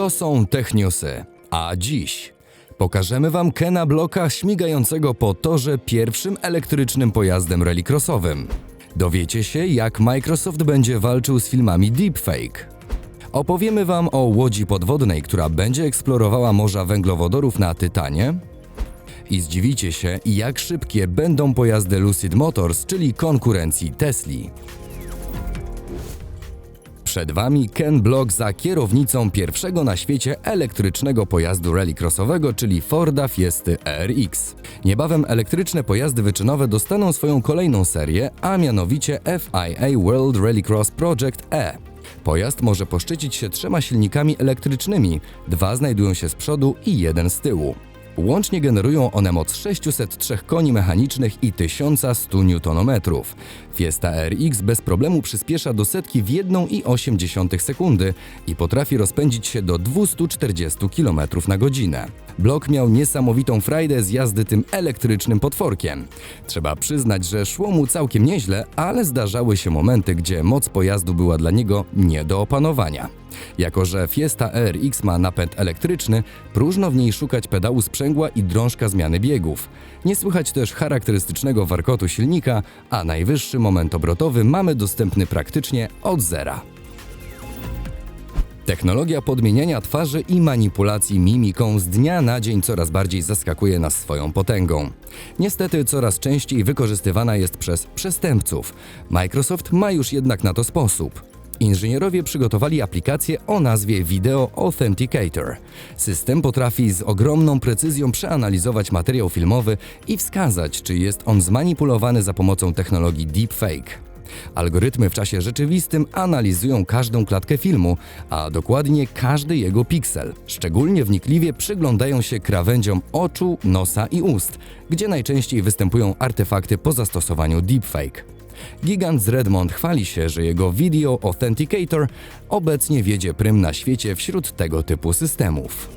To są Techniusy, a dziś pokażemy Wam Kena Blocka śmigającego po torze pierwszym elektrycznym pojazdem rallycrossowym. Dowiecie się, jak Microsoft będzie walczył z filmami deepfake. Opowiemy Wam o łodzi podwodnej, która będzie eksplorowała morza węglowodorów na Tytanie. I zdziwicie się, jak szybkie będą pojazdy Lucid Motors, czyli konkurencji Tesli. Przed Wami Ken Block za kierownicą pierwszego na świecie elektrycznego pojazdu rallycrossowego, czyli Forda Fiesty RX. Niebawem elektryczne pojazdy wyczynowe dostaną swoją kolejną serię, a mianowicie FIA World Rallycross Project E. Pojazd może poszczycić się trzema silnikami elektrycznymi, dwa znajdują się z przodu i jeden z tyłu. Łącznie generują one moc 603 koni mechanicznych i 1100 Nm. Fiesta RX bez problemu przyspiesza do setki w 1,8 sekundy i potrafi rozpędzić się do 240 km na godzinę. Blok miał niesamowitą frajdę z jazdy tym elektrycznym potworkiem. Trzeba przyznać, że szło mu całkiem nieźle, ale zdarzały się momenty, gdzie moc pojazdu była dla niego nie do opanowania. Jako, że Fiesta RX ma napęd elektryczny, próżno w niej szukać pedału sprzęgła i drążka zmiany biegów. Nie słychać też charakterystycznego warkotu silnika, a najwyższy moment obrotowy mamy dostępny praktycznie od zera. Technologia podmieniania twarzy i manipulacji mimiką z dnia na dzień coraz bardziej zaskakuje nas swoją potęgą. Niestety coraz częściej wykorzystywana jest przez przestępców. Microsoft ma już jednak na to sposób. Inżynierowie przygotowali aplikację o nazwie Video Authenticator. System potrafi z ogromną precyzją przeanalizować materiał filmowy i wskazać, czy jest on zmanipulowany za pomocą technologii deepfake. Algorytmy w czasie rzeczywistym analizują każdą klatkę filmu, a dokładnie każdy jego piksel. Szczególnie wnikliwie przyglądają się krawędziom oczu, nosa i ust, gdzie najczęściej występują artefakty po zastosowaniu deepfake. Gigant z Redmond chwali się, że jego Video Authenticator obecnie wiedzie prym na świecie wśród tego typu systemów.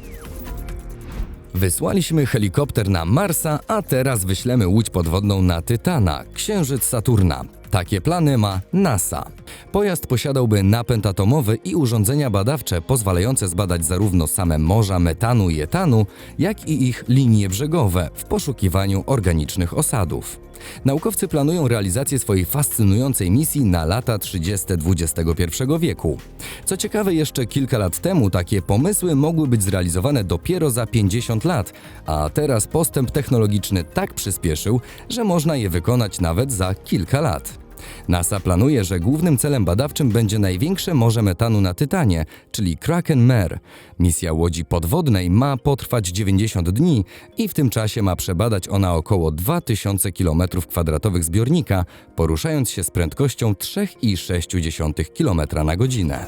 Wysłaliśmy helikopter na Marsa, a teraz wyślemy łódź podwodną na Tytana, księżyc Saturna. Takie plany ma NASA. Pojazd posiadałby napęd atomowy i urządzenia badawcze pozwalające zbadać zarówno same morza metanu i etanu, jak i ich linie brzegowe w poszukiwaniu organicznych osadów. Naukowcy planują realizację swojej fascynującej misji na lata 30. XXI wieku. Co ciekawe, jeszcze kilka lat temu takie pomysły mogły być zrealizowane dopiero za 50 lat, a teraz postęp technologiczny tak przyspieszył, że można je wykonać nawet za kilka lat. NASA planuje, że głównym celem badawczym będzie największe morze metanu na Tytanie, czyli Kraken Mare. Misja łodzi podwodnej ma potrwać 90 dni i w tym czasie ma przebadać ona około 2000 km2 zbiornika, poruszając się z prędkością 3,6 km na godzinę.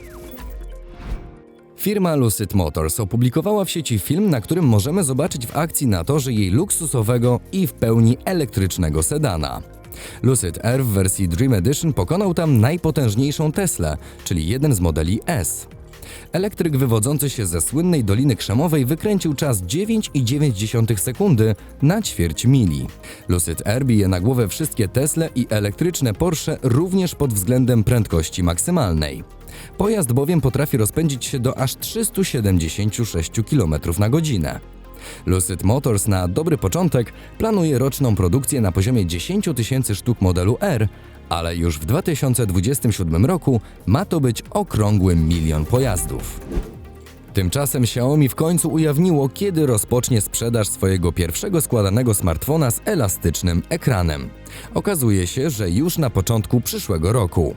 Firma Lucid Motors opublikowała w sieci film, na którym możemy zobaczyć w akcji na torze jej luksusowego i w pełni elektrycznego sedana. Lucid Air w wersji Dream Edition pokonał tam najpotężniejszą Teslę, czyli jeden z modeli S. Elektryk wywodzący się ze słynnej Doliny Krzemowej wykręcił czas 9,9 sekundy na ćwierć mili. Lucid Air bije na głowę wszystkie Tesle i elektryczne Porsche również pod względem prędkości maksymalnej. Pojazd bowiem potrafi rozpędzić się do aż 376 km na godzinę. Lucid Motors na dobry początek planuje roczną produkcję na poziomie 10 tysięcy sztuk modelu R, ale już w 2027 roku ma to być okrągły milion pojazdów. Tymczasem Xiaomi w końcu ujawniło, kiedy rozpocznie sprzedaż swojego pierwszego składanego smartfona z elastycznym ekranem. Okazuje się, że już na początku przyszłego roku.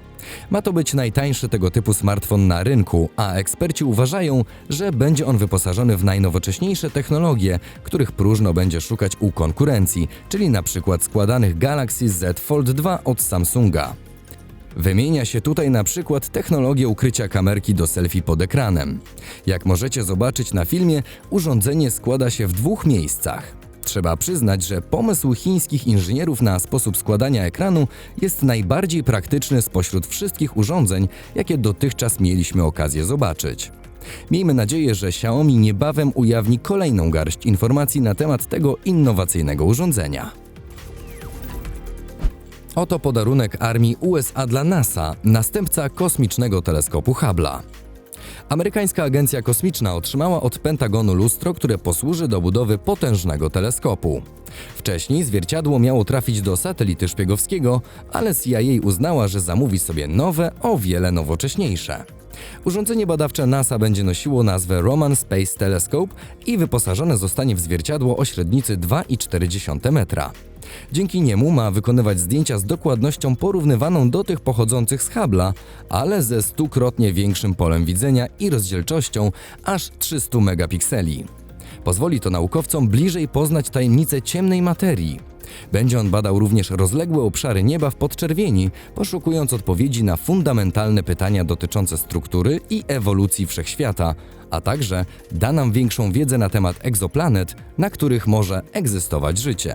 Ma to być najtańszy tego typu smartfon na rynku, a eksperci uważają, że będzie on wyposażony w najnowocześniejsze technologie, których próżno będzie szukać u konkurencji, czyli na przykład składanych Galaxy Z Fold 2 od Samsunga. Wymienia się tutaj na przykład technologię ukrycia kamerki do selfie pod ekranem. Jak możecie zobaczyć na filmie, urządzenie składa się w dwóch miejscach. Trzeba przyznać, że pomysł chińskich inżynierów na sposób składania ekranu jest najbardziej praktyczny spośród wszystkich urządzeń, jakie dotychczas mieliśmy okazję zobaczyć. Miejmy nadzieję, że Xiaomi niebawem ujawni kolejną garść informacji na temat tego innowacyjnego urządzenia. Oto podarunek armii USA dla NASA, następca kosmicznego teleskopu Hubble'a. Amerykańska Agencja Kosmiczna otrzymała od Pentagonu lustro, które posłuży do budowy potężnego teleskopu. Wcześniej zwierciadło miało trafić do satelity szpiegowskiego, ale CIA uznała, że zamówi sobie nowe, o wiele nowocześniejsze. Urządzenie badawcze NASA będzie nosiło nazwę Roman Space Telescope i wyposażone zostanie w zwierciadło o średnicy 2,4 metra. Dzięki niemu ma wykonywać zdjęcia z dokładnością porównywaną do tych pochodzących z Hubble'a, ale ze stukrotnie większym polem widzenia i rozdzielczością aż 300 megapikseli. Pozwoli to naukowcom bliżej poznać tajemnice ciemnej materii. Będzie on badał również rozległe obszary nieba w podczerwieni, poszukując odpowiedzi na fundamentalne pytania dotyczące struktury i ewolucji wszechświata, a także da nam większą wiedzę na temat egzoplanet, na których może egzystować życie.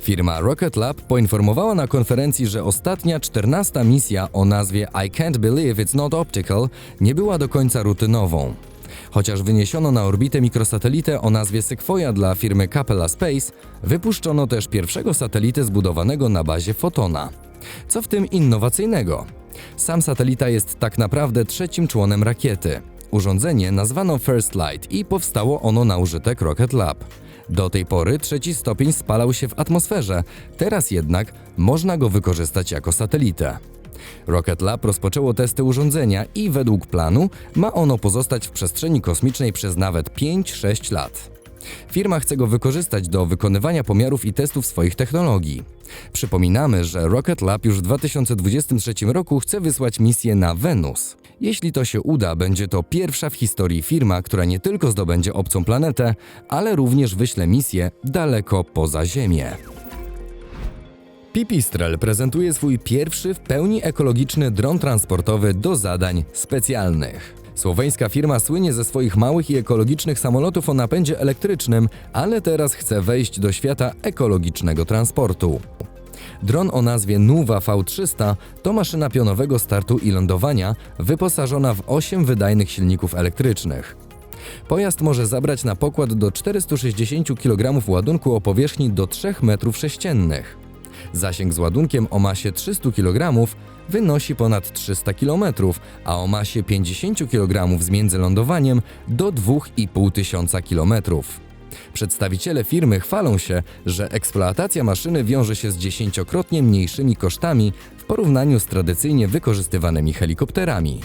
Firma Rocket Lab poinformowała na konferencji, że ostatnia 14 misja o nazwie I Can't Believe It's Not Optical nie była do końca rutynową. Chociaż wyniesiono na orbitę mikrosatelitę o nazwie Sequoia dla firmy Capella Space, wypuszczono też pierwszego satelitę zbudowanego na bazie fotona. Co w tym innowacyjnego? Sam satelita jest tak naprawdę trzecim członem rakiety. Urządzenie nazwano First Light i powstało ono na użytek Rocket Lab. Do tej pory trzeci stopień spalał się w atmosferze, teraz jednak można go wykorzystać jako satelitę. Rocket Lab rozpoczęło testy urządzenia i według planu ma ono pozostać w przestrzeni kosmicznej przez nawet 5-6 lat. Firma chce go wykorzystać do wykonywania pomiarów i testów swoich technologii. Przypominamy, że Rocket Lab już w 2023 roku chce wysłać misję na Wenus. Jeśli to się uda, będzie to pierwsza w historii firma, która nie tylko zdobędzie obcą planetę, ale również wyśle misję daleko poza Ziemię. Pipistrel prezentuje swój pierwszy w pełni ekologiczny dron transportowy do zadań specjalnych. Słoweńska firma słynie ze swoich małych i ekologicznych samolotów o napędzie elektrycznym, ale teraz chce wejść do świata ekologicznego transportu. Dron o nazwie Nuwa V300 to maszyna pionowego startu i lądowania wyposażona w 8 wydajnych silników elektrycznych. Pojazd może zabrać na pokład do 460 kg ładunku o powierzchni do 3 m3. Zasięg z ładunkiem o masie 300 kg wynosi ponad 300 km, a o masie 50 kg z międzylądowaniem do 2500 km. Przedstawiciele firmy chwalą się, że eksploatacja maszyny wiąże się z dziesięciokrotnie mniejszymi kosztami w porównaniu z tradycyjnie wykorzystywanymi helikopterami.